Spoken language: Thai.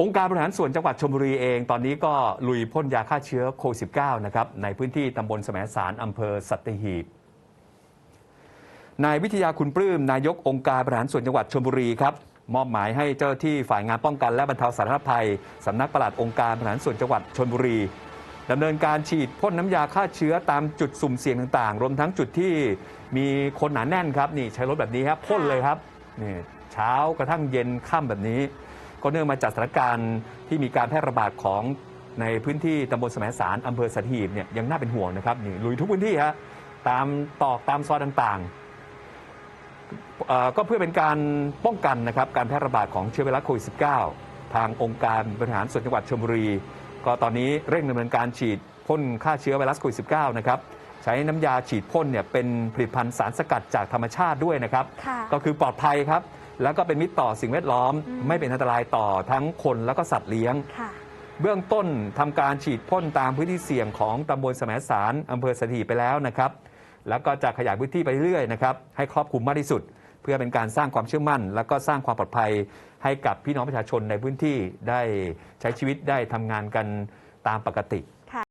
องค์การบริหารส่วนจังหวัดชลบุรีเอง ตอนนี้ก็ลุยพ่นยาฆ่าเชื้อโควิด -19 นะครับในพื้นที่ตำบลแสมสารอำเภอสัตหีบนายวิทยาคุณปลื้มนายกองค์การบริหารส่วนจังหวัดชลบุรีครับมอบหมายให้เจ้าที่ฝ่ายงานป้องกันและบรรเทาสาธารณภัยสำนักปลัดองค์การบริหารส่วนจังหวัดชลบุรีดำเนินการฉีดพ่นน้ำยาฆ่าเชื้อตามจุดสุ่มเสี่ยงต่างๆ รวมทั้งจุดที่มีคนหนาแน่นครับนี่ใช้รถแบบนี้ครับพ่นเลยครับนี่เช้ากระทั่งเย็นค่ำแบบนี้ ก็เนื่องมาจากสถานการณ์ที่มีการแพร่ระบาดของในพื้นที่ตำบลแสมสารอำเภอสัตหีบเนี่ยยังน่าเป็นห่วงนะครับนี่ลุยทุกพื้นที่ฮะตามตอกตามซอยต่างๆเอ่อก็เพื่อเป็นการป้องกันนะครับการแพร่ระบาดของเชื้อไวรัสโควิด -19 ทางองค์การบริหารส่วนจังหวัดชลบุรี ก็ตอนนี้เร่งดำเนินการฉีดพ่นฆ่าเชื้อไวรัสโควิด -19 นะครับใช้น้ำยาฉีดพ่นเนี่ยเป็นผลิตภัณฑ์สารสกัดจากธรรมชาติด้วยนะครับค่ะก็คือปลอดภัยครับ แล้วก็เป็นมิตรต่อสิ่งแวดล้อมอืมไม่เป็นอันตรายต่อทั้งคนแล้วก็สัตว์เลี้ยง ค่ะ เบื้องต้นทำการฉีดพ่นตามพื้นที่เสี่ยงของตำบลแสมสารอำเภอสถีไปแล้วนะครับ แล้วก็จะขยายพื้นที่ไปเรื่อยๆนะครับให้ครอบคลุมมากที่สุด เพื่อเป็นการสร้างความเชื่อมั่น แล้วก็สร้างความปลอดภัยให้กับพี่น้องประชาชนในพื้นที่ได้ใช้ชีวิตได้ทำงานกันตามปกติ